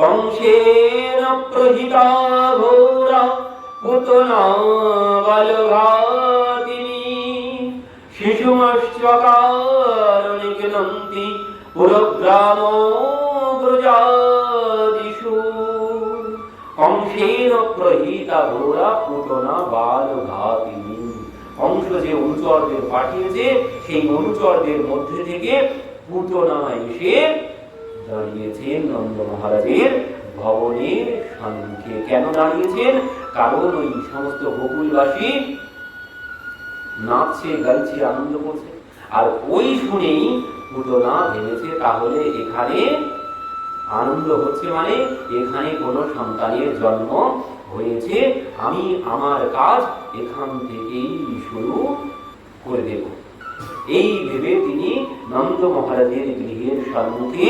কংসেন প্রহিতা ঘোরা পুতনা বালঘাতিনী শিশুমশ্চকারণিক নন্তি পুরগ্রাম ব্রজাদিষু কংসেন প্রহিতা ঘোরা পুতনা বালঘাতিনী অংশ যে অনুচরদের পাঠিয়েছে, সেই অনুচরদের মধ্যে থেকে পুতনা এসে দাঁড়িয়েছেন নন্দ মহারাজের ভবনের সম্মুখে কেন দাঁড়িয়েছেন? কারণ ওই সমস্ত গোকুলবাসী নাচছে, গাইছে, আনন্দ করছে। আর ওই শুনেই পুতনা ভেবেছে, তাহলে এখানে আনন্দ হচ্ছে মানে এখানে কোনো সন্তানের জন্ম হয়েছে। আমি আমার কাজ এখান থেকেই শুরু করে দেব। এই ভেবে তিনি নন্দ মহারাজের গৃহের সম্মুখে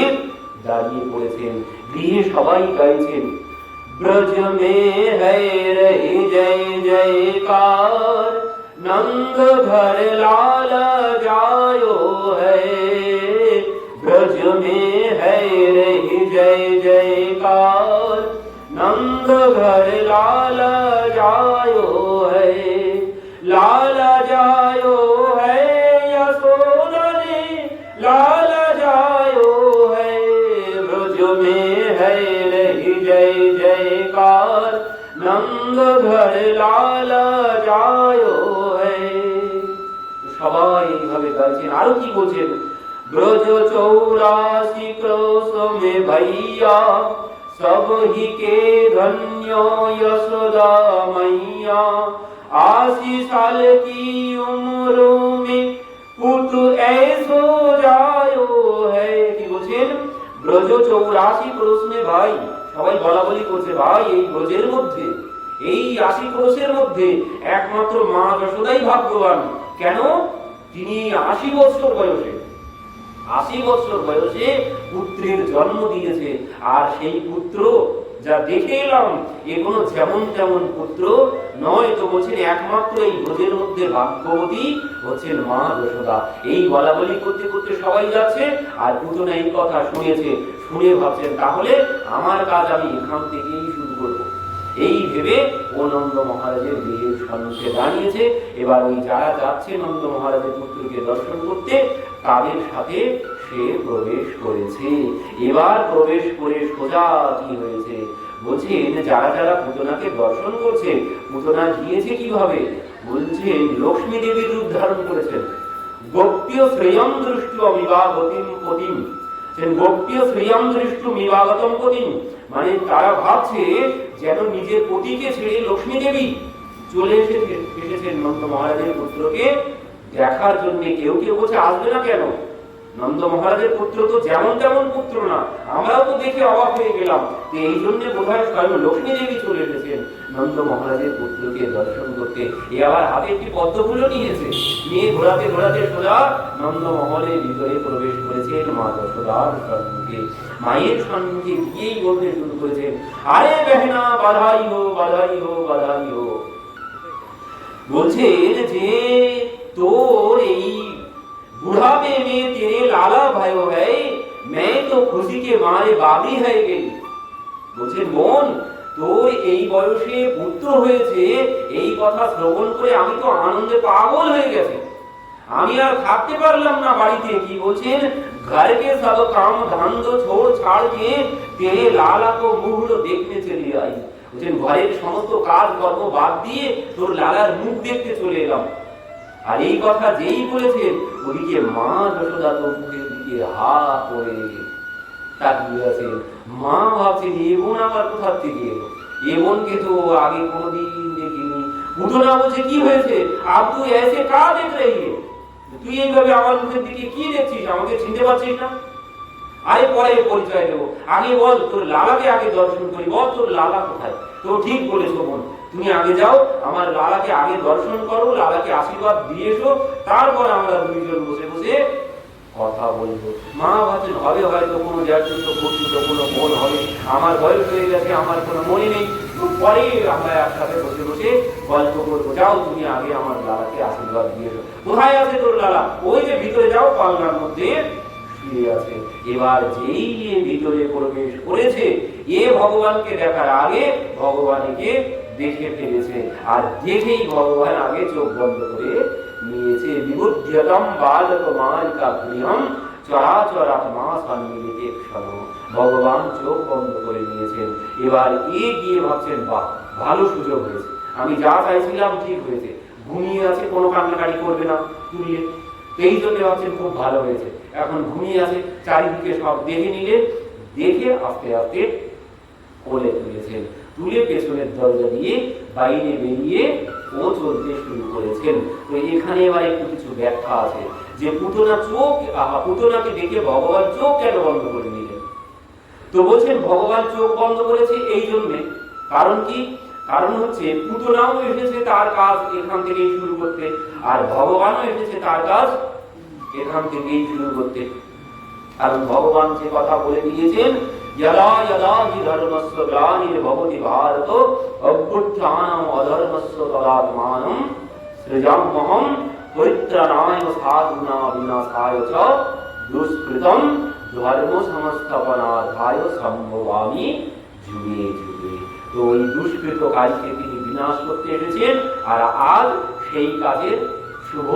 जारी हुए सेन लीश हवाई गाय सेन ब्रज में है रही जय जयकार नंद घर लाल जायो है, ब्रज में है रही जय जयकार नंद घर लाल जायो है, लाल जायो है यशोदा ने, लाल जयकार नंद घर लाल जायो है সবাই এইভাবে গাইছেন আরো কি বলছেন ব্রজ চৌরাশি ক্রোশ মে ভাইয়া সব হি কে ধন্য यशोदा मैया आशी साल की उम्र में पुत ऐसो जायो है কি বলছেন ব্রজ চৌরাশি ক্রোশ মে ভাই সবাই বলা বলি করছে, ভাই, এই ব্রজের মধ্যে, এই আশি ক্রোশের মধ্যে একমাত্র মা যশোদাই ভাগ্যবান। কেন? তিনি আশি বছর বয়সে, আশি বছর বয়সে পুত্রের জন্ম দিয়েছে। আর সেই পুত্র যা দেখে এলাম এ কোনো যেমন তেমন পুত্র, নয় তো বলছেন একমাত্র এই ব্রজের মধ্যে ভাগ্যবতী হচ্ছেন মা যশোদা। এই বলা বলি করতে করতে সবাই যাচ্ছে, আর পুতনা এই কথা শুনেছে, শুনে ভাবছেন, তাহলে আমার কাজ আমি এখান থেকেই শুরু করব। এই ভেবে ও নন্দ মহারাজের গৃহের সম্মুখে দাঁড়িয়েছে। এবার ওই যারা যাচ্ছে নন্দ মহারাজের পুত্রকে দর্শন করতে, তাদের সাথে সে প্রবেশ করেছে। এবার প্রবেশ করে সোজা কি হয়েছে? বলছেন, যারা যারা পুতনাকে দর্শন করছে পুতনা গিয়েছে কীভাবে? বলছেন, লক্ষ্মী দেবীর রূপ ধারণ করেছেন। গোপ্য শ্রেয়ম গোপ্য শ্রেয়ম বিবাহতম মানে তারা ভাবছে, যেন নিজের পতিকে ছেড়ে লক্ষ্মী দেবী চলে এসেছে এসেছেন নন্দ মহারাজের পুত্রকে। দেখার জন্য কেউ কেউ বলছে, আসবে না কেন? নন্দ মহারাজের পুত্র তো যেমন তেমন পুত্র না, আমরাও তো দেখে অবাক হয়ে গেলাম এই জন্য বোধ হয় স্বয়ং লক্ষ্মী দেবী চলে এসেছেন। নন্দ মহারাজের পুত্রকে দর্শন করতে এ আবার হাতে একটি পদ্মফুলও নিয়েছে। নিয়ে ঘোরাতে ঘোরাতে সোজা নন্দ মহলের হৃদয়ে প্রবেশ করেছেন মা যশোদার সন্মুখে মায়ের সন্মুখে গিয়েই বলতে শুরু করেছেন, আরে বেহনা বাধাই হো বাধাই হো বাধাই হো বলছেন যে তোর এই বুড়াবে খুশি কে মারে বাদি হয়ে গেলি। বলছে, মন, তোর এই বয়সে পুত্র হয়েছে, এই কথা শ্রবণ করে আমি তো আনন্দে পাগল হয়ে গেছি। আমি আর থাকতে পারলাম না বাড়িতে। কি বলছেন ঘরকে সব কাম ধান্ধ ছোড় ছাড় কে তেরে লালা তো মুহূর্ত দেখতে চলে আই। বলছেন ঘরের সমস্ত কাজ কর্ম বাদ দিয়ে তোর লালার মুখ দেখতে চলে এলাম। আর এই কথা যেই বলেছেন ওদিকে মা যশোদা তো মুখের দিকে হাত করে তাকিয়ে মা আবার কোথা থেকে? এলো তো আগে কোনোদিন দেখিনি। পুটনা বলছে, কি হয়েছে? আব্দু এসে কা দেখ তুই এইভাবে আমার মুখের দিকে কি দেখছিস? আমাকে চিনতে পারছিস না? আরে পরে পরিচয় দেবো। আগে বল, তোর লালাকে আগে দর্শন করি। বল, তোর লালা কোথায়? তো ঠিক বলেছ তুমি আগে যাও, আমার লালাকে আগে দর্শন করো, লালাকে আশীর্বাদ দিয়ে এসো। তারপর আমরা দুইজন বসে বসে কথা বলব। মা ভাবছেন, হবে হয়তো কোনো জ্যাঠুত পুত্র কোনো বোন হবে। আমার বয়স হয়ে গেছে, আমার কোনো মনে নেই। পরে আমরা একসাথে বসে বসে গল্প করব। যাও তুমি আগে আমার লালাকে আশীর্বাদ দিয়ে কোথায় আছে তোর লালা ওই যে ভিতরে যাও পালনার মধ্যে শুয়ে আছে। এবার যেই ভিতরে প্রবেশ করেছে, এ ভগবানকে দেখার আগে ভগবান একে দেখে ফেলেছে। আর দেখেই ভগবান আগে চোখ বন্ধ করে নিয়েছে। বালক মালিকা গৃহম ভগবান চোখ বন্ধ করে নিয়েছেন। এবার এ গিয়ে ভাবছেন, বাহ, ভালো সুযোগ হয়েছে। আমি যা চাইছিলাম ঠিক হয়েছে। ঘুমিয়ে আছে, কোনো কান্নাকাটি করবে না তুললে এই জন্য ভাবছেন, খুব ভালো হয়েছে। এখন ঘুমিয়ে আছে, চারিদিকে সব দেখে নিলে। দেখে আস্তে আস্তে কোলে তুলেছেন। তুলে পেছনের দরজা দিয়ে বাইরে বেরিয়ে ও চলতে শুরু করেছেন। এখানে এবার একটু কিছু ব্যাখ্যা আছে। যে পুতনা চোখ পুতনাকে দেখে ভগবান চোখ কেন বন্ধ করে নিলেন তো বলছেন, ভগবান চোখ বন্ধ করেছে এই জন্যে। কারণ কি? কারণ হচ্ছে পুতনাও এসেছে তার কাজ এখান থেকেই শুরু করতে, আর ভগবানও এসেছে তার কাজ এখান থেকেই শুরু করতে। কারণ ভগবান যে কথা বলে দিয়েছেন যদা যদা হি ধর্মস্য গ্লানির্ভবতি ভারত অভ্যুত্থানম অধর্মস্য তদাত্মানম সৃজাম্যহম পরিত্রাণায় সাধুনা বিনাশায় চ দুষ্কৃতম ধর্ম সংস্থাপনার্থায় সম্ভবামি যুগে যুগে তো ওই দুষ্কৃতকারীকে তিনি বিনাশ করতে এসেছেন আর আজ সেই কাজের শুভ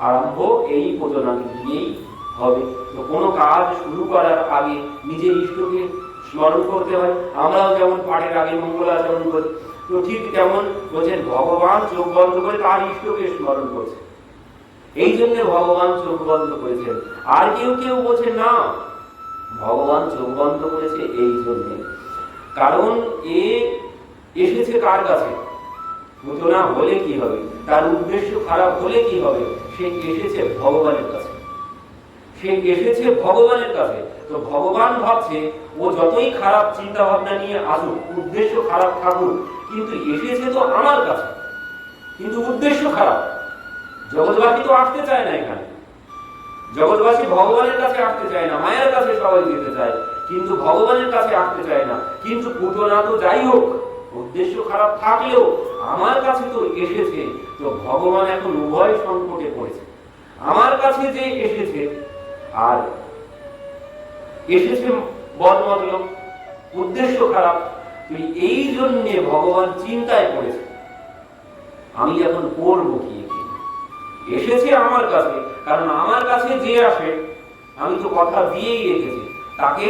আরম্ভ এই প্রযোজনাকে দিয়েই হবে। তো কোনো কাজ শুরু করার আগে নিজের ইষ্টকে স্মরণ করতে হয়। আমরাও যেমন পাঠের আগে মঙ্গলাচরণ করি, তো ঠিক তেমন বলছেন, ভগবান চোখ বন্ধ করে তার ইষ্টকে স্মরণ করছে। এই জন্য ভগবান চোখ বন্ধ করেছেন। আর কেউ কেউ বলছে না, ভগবান চোখ বন্ধ করেছে এই জন্যে। কারণ এ এসেছে কার কাছে? ঘটনা হলে কি হবে? তার উদ্দেশ্য খারাপ হলে কি হবে? সে এসেছে ভগবানের সে এসেছে ভগবানের কাছে। তো ভগবান ভাবছে, ও যতই খারাপ চিন্তা ভাবনা নিয়ে আসুক, উদ্দেশ্য খারাপ থাকুক, কিন্তু এসেছে তো আমার কাছে। কিন্তু উদ্দেশ্য খারাপ। জগৎবাসী তো আসতে চায় না এখানে। জগৎবাসী ভগবানের কাছে আসতে চায় না, মায়ের কাছে সবাই যেতে চায়, কিন্তু ভগবানের কাছে আসতে চায় না। কিন্তু পুতনা তো যাই হোক, উদ্দেশ্য খারাপ থাকলেও আমার কাছে তো এসেছে। তো ভগবান এখন উভয় সংকটে পড়েছে। আমার কাছে যে এসেছে আর এসেছে বদ মতলব উদ্দেশ্য খারাপ তুই এই জন্যে ভগবান চিন্তায় পড়েছে। আমি এখন করব কি এসেছে আমার কাছে, কারণ আমার কাছে যে আসে, আমি তো কথা দিয়েই রেখেছি। তাকে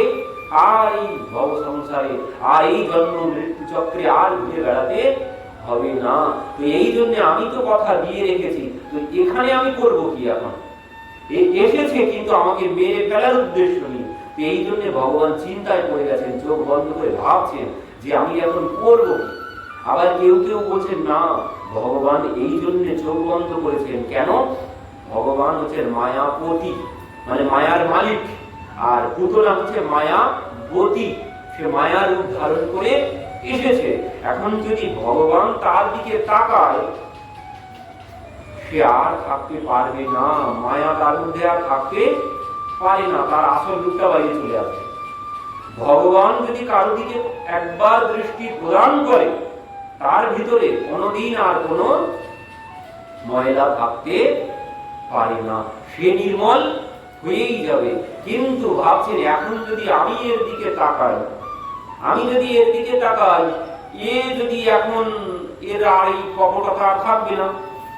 আর এই ভব সংসারে, আর এই জন্ম মৃত্যু চক্রে আর ঘুরে বেড়াতে হবে না। তো এই জন্য আমি তো কথা দিয়ে রেখেছি। তো এখানে আমি করব কি এখন? এসেছে কিন্তু আমাকে মেরে ফেলার উদ্দেশ্য নেই। এই জন্য ভগবান চিন্তায় পড়ে গেছেন, চোখ বন্ধ করে ভাবছেন যে আমি এখন করব আবার কেউ কেউ বলছেন, না, ভগবান এই জন্য চোখ বন্ধ করেছেন। কেন? ভগবান হচ্ছেন মায়াপতি মানে মায়ার মালিক। আর পুতলা হচ্ছে মায়া গতি সে মায়ার রূপ ধারণ করে এসেছে। এখন যদি ভগবান তার দিকে তাকায় সে আর থাকতে পারবে না, মায়া তার মধ্যে আর থাকতে পারে না, তার আসল রূপটা বাইরে চলে আসবে ভগবান যদি কারও দিকে একবার দৃষ্টি প্রদান করে, তার ভিতরে কোনোদিন আর কোনো ময়লা থাকতে পারে না। সে নির্মল হয়েই যাবে। কিন্তু ভাবছেন, এখন যদি আমি এর দিকে তাকাই, আমি যদি এর দিকে তাকাই, এ যদি এখন এর আর এই কপটতা থাকবে না।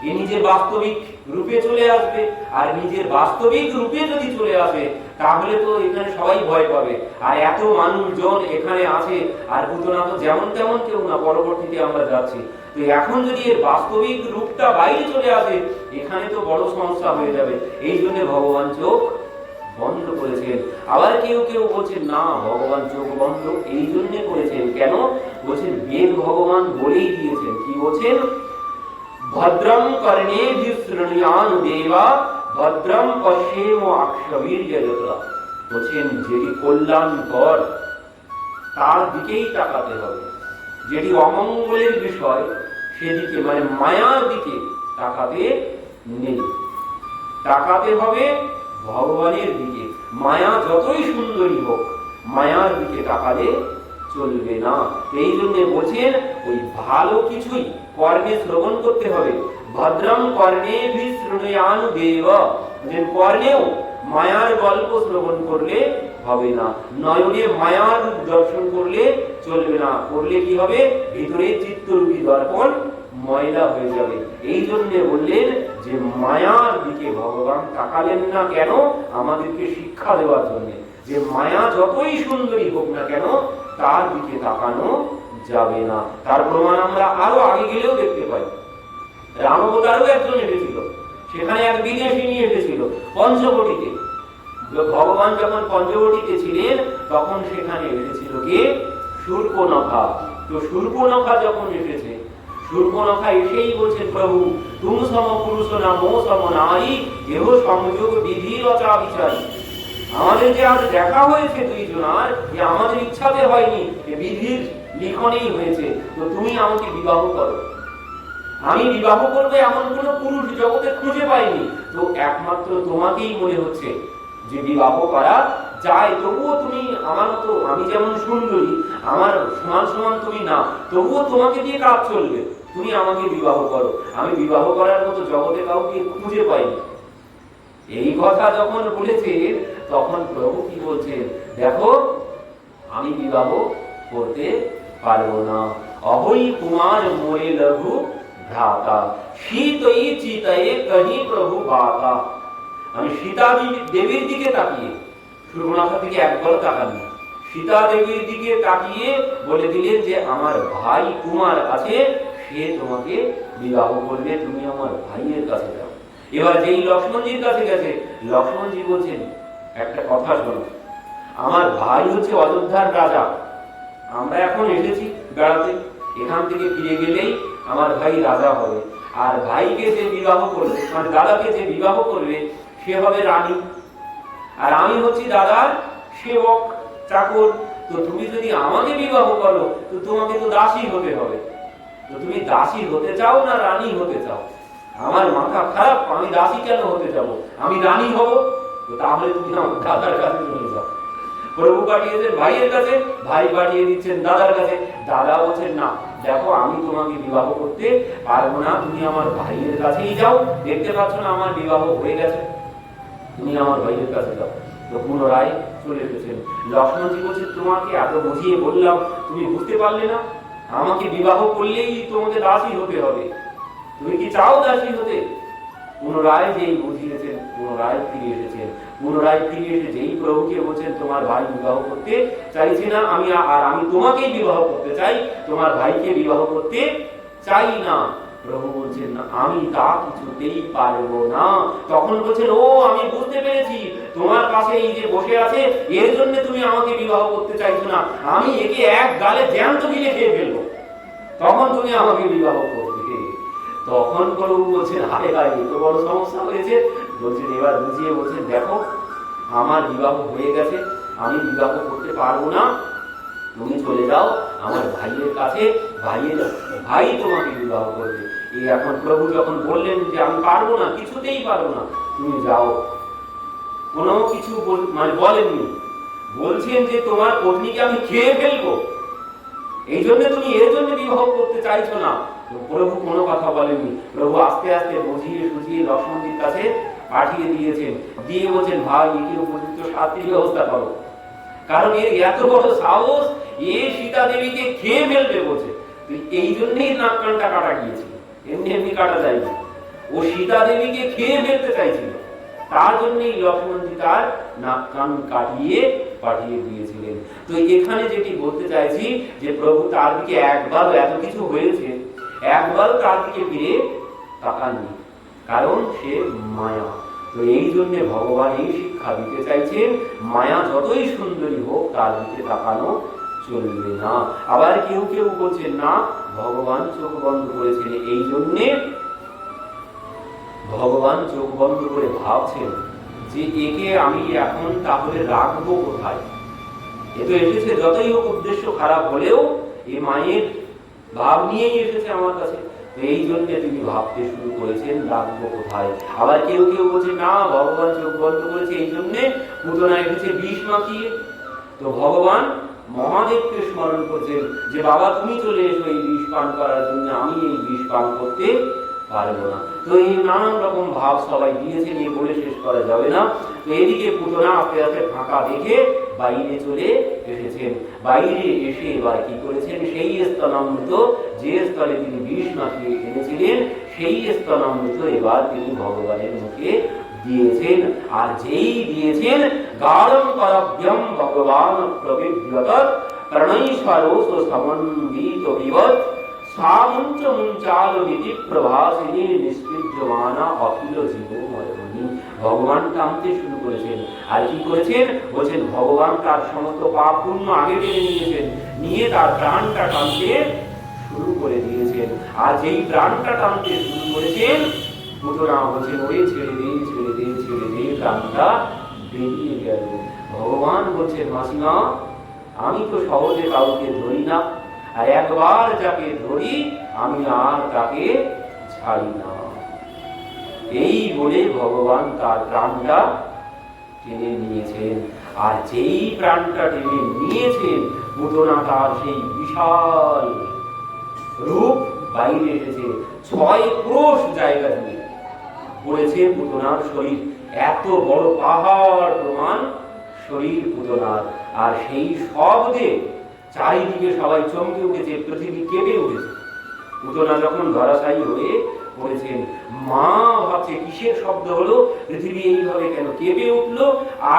নিজের বাস্তবিক রূপে চলে আসবে, আর নিজের বাস্তবিক রূপে যদি চলে আসে, তাহলে তো এখানে সবাই ভয় পাবে। আর এত মানুষজন এখানে আছে, আর পুতনা তো যেমন তেমন কেউ না, পরবর্তীতে আমরা যাচ্ছি। তো এখন যদি এর বাস্তবিক রূপটা বাইরে চলে আসে, এখানে তো বড় সমস্যা হয়ে যাবে। এই জন্য ভগবান চোখ বন্ধ করেছেন। আবার কেউ কেউ বলছেন না, ভগবান চোখ বন্ধ। এই জন্য করেছেন। কেন? বলছেন, বেদ ভগবান বলেই দিয়েছেন। কি বলছেন? ভদ্রম কর্ণে শৃণিয়ান দেবা ভদ্রম পশ্যেম অক্ষবীর বলছেন যেটি কল্যাণকর তার দিকেই তাকাতে হবে যেটি অমঙ্গলের বিষয়, সেদিকে মানে মায়ার দিকে তাকাতে নেই। তাকাতে হবে ভগবানের দিকে। মায়া যতই সুন্দরী হোক, মায়ার দিকে তাকালে চলবে না। এই জন্য বলছেন, ওই ভালো কিছুই কর্মে শ্রবণ করতে হবে। ভদ্রম কর্ণে ভি শৃণয়ানু দেব মায়ার গল্প শ্রবণ করলে হবে না। নয়নে মায়ার দর্শন করলে চলবে না। করলে কি হবে? ভিতরে চিত্তরূপী দর্পণ ময়লা হয়ে যাবে। এই জন্য বললেন যে মায়ার দিকে ভগবান তাকালেন না কেন? আমাদেরকে শিক্ষা দেওয়ার জন্য। যে মায়া যতই সুন্দরী হোক না কেন, তার দিকে তাকানো যাবে না। তার প্রমাণ আমরা আরও আগে গেলেও দেখতে পাই। রামবতারও একজন এসেছিল। সেখানে এক বিদেশি নিয়ে এসেছিল, পঞ্চবটিতে। ভগবান যখন পঞ্চবটিতে ছিলেন, তখন সেখানে এসেছিল কে? সূর্পনখা। তো সূর্পনখা যখন এসেছে, সূর্পনখা এসেই বলছেন, প্রভু, তুম সম পুরুষ না, মো সম নারী এহ সংযোগ বিধি রচা বিচারী। আমাদের যে আজ দেখা হয়েছে দুইজনার, যে আমাদের ইচ্ছাতে হয়নি বিধির লিখনেই হয়েছে, তো তুমি আমাকে বিবাহ করো। আমি বিবাহ করব এমন কোন পুরুষ জগতে খুঁজে পাইনি। তো একমাত্র তোমাকেই মনে হচ্ছে যে বিবাহ করা যায়। তবুও তুমি আমার মতো, আমি যেমন সুন্দরী, আমার সমান সমান তুমি না, তবুও তোমাকে দিয়ে কাজ চলবে। তুমি আমাকে বিবাহ করো। আমি বিবাহ করার মতো জগতে কাউকে খুঁজে পাইনি। এই কথা যখন বলেছে, তখন প্রভু কি বলছেন দেখো, আমি বিবাহ করতে পারব না। অহই কুমার মোরে লঘু ভ্রাতা শীতই চিতয়ে কহি প্রভু বাতা। আমি সীতা দেবীর দিকে তাকিয়ে সুর্বনাথা দিকে একবার তাকাননি সীতা দেবীর দিকে তাকিয়ে বলে দিলেন যে, আমার ভাই কুমার আছে, সে তোমাকে বিবাহ করবে, তুমি আমার ভাইয়ের কাছে যাও। এবার যেই লক্ষ্মণজির কাছে গেছে, লক্ষ্মণজি বলছেন, একটা কথা শোনো। আমার ভাই হচ্ছে অযোধ্যার রাজা আমরা এখন এসেছি বেড়াতে। এখান থেকে ফিরে গেলেই আমার ভাই রাজা হবে। আর ভাইকে যে বিবাহ করবে মানে দাদাকে যে বিবাহ করবে, সে হবে রানী। আর আমি হচ্ছি দাদার সেবক, চাকর। তো তুমি যদি আমাকে বিবাহ করো, তো তোমাকে তো দাসী হতে হবে। তো তুমি দাসী হতে চাও না রানী হতে চাও? আমার মাথা খারাপ, আমি দাসী কেন হতে যাব? আমি রানী হব। তো তাহলে তুমি আমার দাদার কাছে চলে যাও। প্রভু পাঠিয়েছেন ভাইয়ের কাছে, ভাই পাঠিয়ে দিচ্ছেন দাদার কাছে। দাদা বলছেন, না, দেখো, আমি তোমাকে বিবাহ করতে পারব না। তুমি আমার ভাইয়ের কাছেই যাও। দেখতে পাচ্ছ না, আমার বিবাহ হয়ে গেছে। তুমি আমার ভাইয়ের কাছে যাও। তো পুনরায় চলে এসেছেন। লক্ষ্মণজি বলছে তোমাকে এত বুঝিয়ে বললাম, তুমি বুঝতে পারলে না? আমাকে বিবাহ করলেই তোমাকে দাসী হতে হবে। তুমি কি চাও দাসী হতে? পুনরায় যেই বুঝিয়েছেন, পুনরায় ফিরে এসেছেন। পুনরায় ফিরে এসে যেই প্রভুকে বলছেন, তোমার ভাই বিবাহ করতে চাইছি না, আমি আর আমি তোমাকেই বিবাহ করতে চাই, তোমার ভাইকে বিবাহ করতে চাই না। প্রভু বলছেন, আমি তা কিছুতেই পারব না। তখন বলছেন, ও, আমি বুঝতে পেরেছি, তোমার কাছে এই যে বসে আছে, এর জন্য তুমি আমাকে বিবাহ করতে চাইছো না। আমি একে এক গালে জ্যান্ত গিলে খেয়ে ফেলব। তখন তুমি আমাকে বিবাহ করবে। তখন প্রভু বলছেন, হায় হায়, এত বড় সমস্যা হয়েছে বলছেন, এবার বুঝিয়ে বলছেন, দেখো, আমার বিবাহ হয়ে গেছে, আমি বিবাহ করতে পারব না। তুমি চলে যাও, আমার ভাইয়ের কাছে, ভাইয়ের ভাই তোমাকে বিবাহ করবে। এই এখন প্রভু যখন বললেন যে, আমি পারব না, কিছুতেই পারব না, তুমি যাও। কোনো কিছু মানে বলেননি। বলছেন যে, তোমার পত্নীকে আমি খেয়ে ফেলব। এই জন্য তুমি এর জন্য বিবাহ করতে চাইছো না। প্রভু কোনো কথা বলেননি। প্রভু আস্তে আস্তে বুঝিয়ে সুঝিয়ে লক্ষ্মণজির কাছে পাঠিয়ে দিয়েছেন। দিয়ে বলছেন, ভাই একে উপযুক্ত শাস্তির ব্যবস্থা করো। কারণ এর এত বড় সাহস, এ সীতা দেবীকে খেয়ে ফেলবে বলছে। এই জন্যই নাক কানটা কাটা গিয়েছিল এমনি এমনি কাটা যায়নি। ও সীতা দেবীকে খেয়ে ফেলতে চাইছিল। তার জন্যই লক্ষ্মণজি তার নাক কান কাটিয়ে পাঠিয়ে দিয়েছিলেন। তো এখানে যেটি বলতে চাইছি যে, প্রভু তার দিকে একবারও এত কিছু হয়েছে, একবারও তার দিকে ফিরে তাকাননি। কারণ সে মায়া। তো এই জন্য ভগবান এই শিক্ষা দিতে চাইছেন, মায়া যতই সুন্দরী হোক, তার দিকে তাকানো চলবে না। আবার কেউ কেউ বলছেন, না, ভগবান চোখ বন্ধ করেছেন। এই জন্যে ভগবান চোখ বন্ধ করে ভাবছেন যে, একে আমি এখন তাহলে রাখব কোথায়? এ তো এসেছে, যতই হোক উদ্দেশ্য খারাপ হলেও এ মায়ের ভাব নিয়েই এসেছে আমার কাছে। এই জন্য তিনি ভাবতে শুরু করেছেন, রাখব কোথায়? আবার কেউ কেউ বলছে, না, ভগবান চোখ বন্ধ করেছে, এই জন্য পুতনা এসেছে বিষ মাখিয়ে। তো ভগবান মহাদেবকে স্মরণ করছেন যে, বাবা, তুমি চলে এসো এই বিষ পান করার জন্য, আমি এই বিষ পান করতে পারব না। তো এই নানান রকম ভাব সবাই দিয়েছে নিয়ে বলে শেষ করা যাবে না। এদিকে পুতনা আস্তে আস্তে ফাঁকা দেখে বাইরে চলে এসেছেন। বাইরে এসে এবার কি করেছেন? সেই স্তনামৃত যে স্থলে তিনি বিষ মাখিয়ে এনেছিলেন, সেই স্তনামৃত এবার তিনি ভগবানের মুখে দিয়েছেন। আর যেই দিয়েছেন গাঢ়ম করাভ্যম ভগবান প্রবিভ্যত প্রণৈশ্বরোষ সমন্বিত বিবত ভগবান শুরু করেছেন। আর কি করেছেন? বলছেন, ভগবান তার সমস্ত আগে নিয়েছেন। নিয়ে তার প্রাণটা শুরু করে দিয়েছেন। আর যেই প্রাণটা শুরু করেছেন ছেড়ে ছেড়ে ছেড়ে বেরিয়ে ভগবান আমি তো সহজে কাউকে ধরি না। আর একবার যাকে ধরি, আমি আর তাকে ছাড়ি না। এই বলে ভগবান তার প্রাণটা টেনে নিয়েছেন। আর যেই প্রাণটা টেনে নিয়েছেন পুতনা তার সেই বিশাল রূপ বাইরে এসেছে। ছয় ক্রোশ জায়গা জুড়ে পড়েছে পুতনার শরীর। এত বড় পাহাড় প্রমাণ শরীর পুতনার আর সেই শব্দে চারিদিকে সবাই চমকে উঠেছে, পৃথিবী কেঁপে উঠেছে। পুতনা যখন ধরাশায়ী হয়ে পড়েছেন মা ভাবছে, কিসের শব্দ হলো? পৃথিবী এইভাবে কেন কেঁপে উঠল?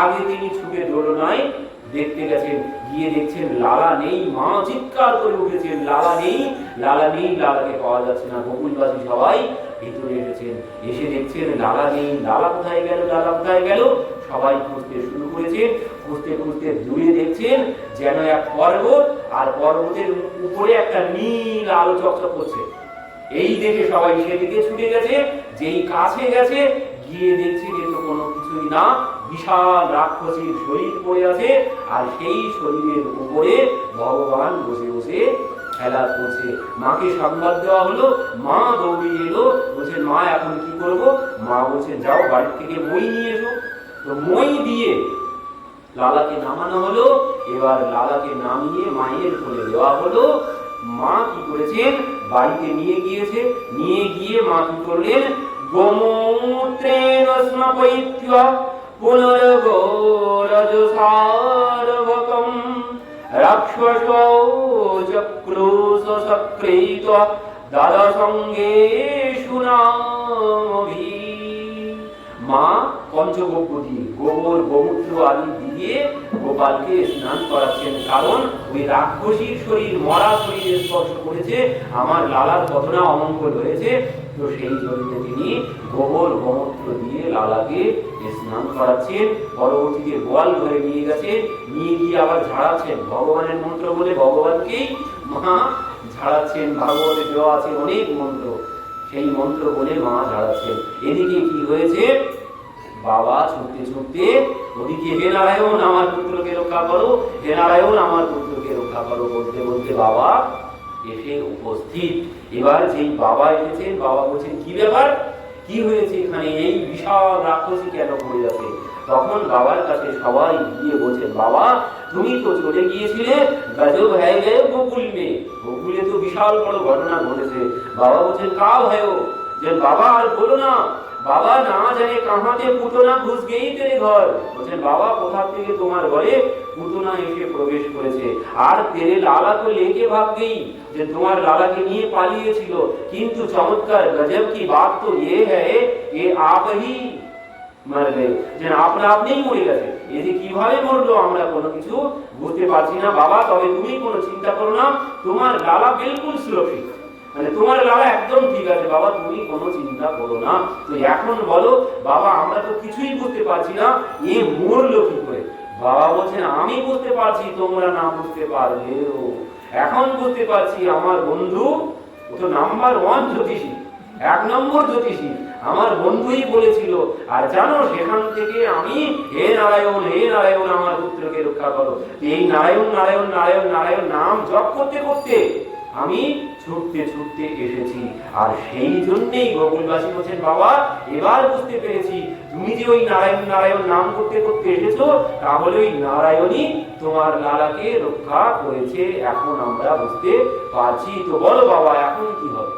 আগে তিনি ছুটে দোলনায় দেখতে গেছেন, গিয়ে দেখছেন লালা নেই, মা চিৎকার করে উঠেছেন, লালা নেই লালা নেই, লালাকে পাওয়া যাচ্ছে না। বকুলবাসী সবাই ভিতরে এসেছেন, এসে দেখছেন লালা নেই, লালা কোথায় গেল, লালা কোথায় গেল? সবাই খুঁজতে শুরু করেছে। খুঁজতে খুঁজতে দূরে দেখছেন যেন এক পর্বত, আর পর্বতের উপরে একটা নীল আলো চকচক করছে। এই দেখে সবাই সেদিকে ছুটে গেছে, যেই কাছে গেছে, গিয়ে দেখছে যে তো কোনো কিছুই না, বিশাল রাক্ষসীর শরীর পড়ে আছে, আর সেই শরীরের উপরে ভগবান বসে বসে খেলা করছে। মাকে সংবাদ দেওয়া হলো, মা দৌড়িয়ে এলো, বলছে, মা, এখন কি করব? মা বলছে, যাও বাড়ি থেকে মই নিয়ে এসো। তো মই দিয়ে লালাকে নামানো হলো, এবার লালাকে নামিয়ে মায়ের কোলে দেওয়া হলো। মা কি করেছেন? বাড়িতে নিয়ে গিয়েছে নিয়ে গিয়ে মা কি করলেন? গোমূত্রেণ স্নাপয়িত্য পুনর্গোরজসারভকম রাক্ষসো দাদা সঙ্গে সুনামভি মা পঞ্চগব্য দিয়ে গোবর, গোমূত্র আদি দিয়ে গোপালকে স্নান করাচ্ছেন। কারণ ওই রাক্ষসীর শরীর, মরা শরীরে স্পর্শ করেছে, আমার লালার কত অমঙ্গল হয়েছে তো সেই জন্য তিনি গোবর, গোমূত্র দিয়ে লালাকে স্নান করাচ্ছেন। পরবর্তীতে গোয়াল ঘরে নিয়ে গেছে নিয়ে গিয়ে আবার ঝাড়াচ্ছেন। ভগবানের মন্ত্র বলে ভগবানকেই মা ঝাড়াচ্ছেন। ভাগবতে দেওয়া আছে অনেক মন্ত্র। সেই মন্ত্র বলে মা ঝাড়াচ্ছেন। এদিকে কি হয়েছে? বাবা ছুটতে ছুটতে ওদিকে হে নারায়ণ, আমার পুত্রকে রক্ষা করো। হে নারায়ণ, আমার পুত্রকে রক্ষা করো বলতে বলতে বাবা এসে উপস্থিত। এবার যেই বাবা এসেছেন, বাবা বলছেন, কি ব্যাপার? কি হয়েছে এখানে? এই বিশাল রাক্ষসী কেন পড়ে আছে? তখন বাবার কাছে সবাই গিয়ে বলছেন, বাবা, তুমি তো চলে গিয়েছিলে গজব হয়ে গেলে গোকুল মে। গোকুলে তো বিশাল বড় ঘটনা ঘটেছে। বাবা বলছেন কা भयो যে বাবা, আর বলো না বাবা না জানে কাহাতে পুতনা ঘুষ গেই তেরে ঘর। বলছেন বাবা, কোথা থেকে তোমার ঘরে পুতনা এসে প্রবেশ করেছে? আর তেরে লালা তো লেকে ভাব গেই যে তোমার লালাকে নিয়ে পালিয়েছিল। কিন্তু চমৎকার গজব কি বাত তো ইয়ে হ্যায় এ হ্যাঁ, আপহি হি মারলে যে আপনা আপনিই মরে গেছে। এ যে কীভাবে মরলো আমরা কোনো কিছু বুঝতে পারছি না। বাবা, তবে তুমি কোনো চিন্তা করো না। তোমার লালা বিলকুল সুরক্ষিত। মানে তোমার লালা একদম ঠিক আছে, বাবা তুমি কোনো চিন্তা করো না। তো এখন বলো, বাবা, আমরা তো কিছুই বুঝতে পারছি না, এ মরলো কি করে? বাবা বলছেন আমি বুঝতে পারছি, তোমরা না বুঝতে পারলেও। এখন বুঝতে পারছি, আমার বন্ধু, ও তো নাম্বার ওয়ান জ্যোতিষী, এক নম্বর জ্যোতিষী, আমার বন্ধুই বলেছিল, আর জানো, সেখান থেকে আমি, হে নারায়ণ হে নারায়ণ, আমার পুত্রকে রক্ষা করো। এই নারায়ণ নারায়ণ নারায়ণ নারায়ণ নাম জপ করতে করতে আমি ছুটতে ছুটতে এসেছি। আর সেই জন্যেই গোকুলবাসী বলছেন, বাবা, এবার বুঝতে পেরেছি। তুমি যে ওই নারায়ণ নারায়ণ নাম করতে করতে এসেছ, তাহলে ওই নারায়ণই তোমার লালাকে রক্ষা করেছে। এখন আমরা বুঝতে পারছি। তো বলো বাবা, এখন কি হবে?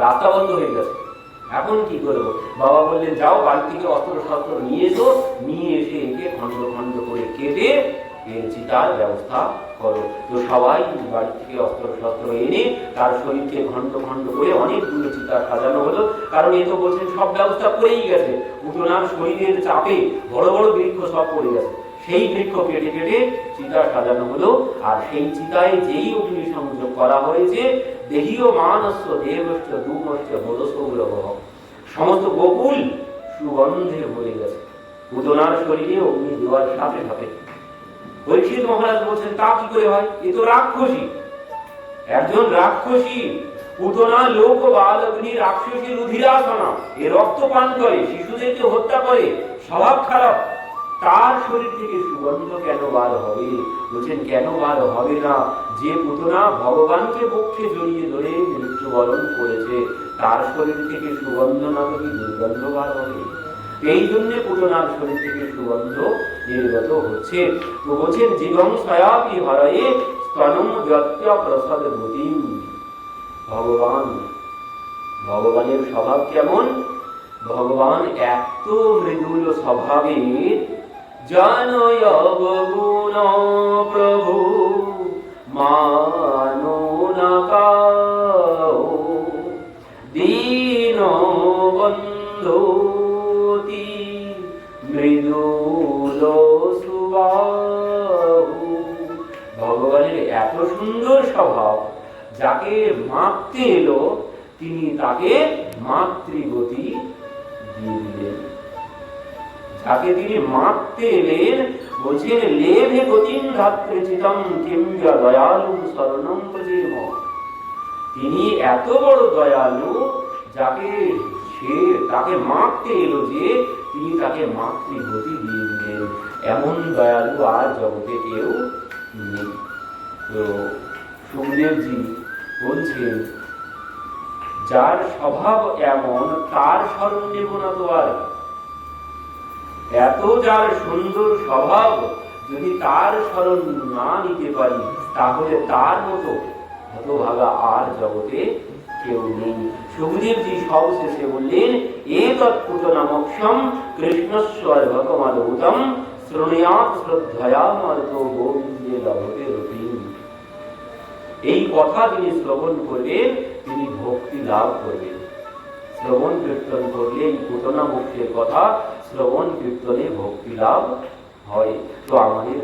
রাস্তা বন্ধ হয়ে গেছে। এখন কি করব? বাবা বললেন, যাও বাড়ি থেকে অস্ত্র শস্ত্র নিয়ে এসো। নিয়ে এসে একে খণ্ড খণ্ড করে কেটে চিতার ব্যবস্থা করো। তো সবাই বাড়ি থেকে অস্ত্র শস্ত্র এনে তার শরীরকে খণ্ড খণ্ড করে অনেকগুলো চিতা সাজানো হলো। কারণ এ তো বলছেন সব ব্যবস্থা করেই গেছে। উঠোনার শরীরের চাপে বড় বড় বৃক্ষ সব পড়ে গেছে। সেই বৃক্ষ কেটে কেটে চিতা সাজানো হলো। আর সেই চিতায় যেই অগ্নি সংযোগ করা হয়েছে, দেহীয় মানস্য দেবস্য দুমস্য বোধসৌরভ সমস্ত গোকুল সুগন্ধে ভরে গেছে। পুতনার শরীরে অগ্নি দেওয়ার সাথে সাথে পরীক্ষিত মহারাজ বলছেন, তা কি করে হয়? এ তো রাক্ষসী। একজন রাক্ষসী পুতনা লোক বাল অগ্নি রাক্ষসী রুধিরাসনা, এ রক্ত পান করে, শিশুদেরকে হত্যা করে, স্বভাব খারাপ। তার শরীর থেকে সুগন্ধ কেন বার হবে? বলছেন, কেন বার হবে না? যে পুতনা ভগবানকে পক্ষে জড়িয়ে ধরে মৃত্যুবরণ করেছে, তার শরীর থেকে সুগন্ধ না হলে দুর্গন্ধ বার হবে। এই জন্য পুতনার শরীর থেকে সুগন্ধ নির্গত হচ্ছে। তো বলছেন জীবন সয়াপি হরয়ে স্তনম যত্য প্রসাদ ভূতিম। ভগবান, ভগবানের স্বভাব কেমন? ভগবান এত মৃদুল স্বভাবের জানয় গুণ প্রভু, মানো না দীন সুবাহু ভগবানের এত সুন্দর স্বভাব, যাকে মাপতে এলো, তিনি তাকে মাতৃগতি দিয়ে দিলেন। তিনি মাপতে এলেন বলছেন লেভে গতিম ধাত্রে চিতম দয়ালু প্রজেম তিনি এত বড় দয়ালু, যাকে সে, তাকে মাপতে এলো যে তিনি তাকে মাতৃগতি দিয়ে দিলেন। এমন দয়ালু আর জগতে কেউ নেই। তো সুখদেবজি বলছেন, যার স্বভাব এমন, তার স্মরণ নেব না তো আর। এত যার সুন্দর স্বভাব, যদি তার স্মরণ না নিতে পারি, তাহলে তার মতো হতভাগা আর জগতে কেউ নেই। সুখদেবজি সবশেষে বললেন এ তৎপুত নামক্ষম কৃষ্ণস্বর ভগবানভূতম শ্রণয়াত শ্রদ্ধয়া মার্গ গোবিন্দে লভতে রূপীন এই কথা যিনি শ্রবণ করবেন তিনি ভক্তি লাভ করবেন শ্রবণ কীর্তন করলে এই পুতনা মুক্তির কথা শ্রবণ কীর্তনে ভক্তি লাভ হয়। তো আমাদের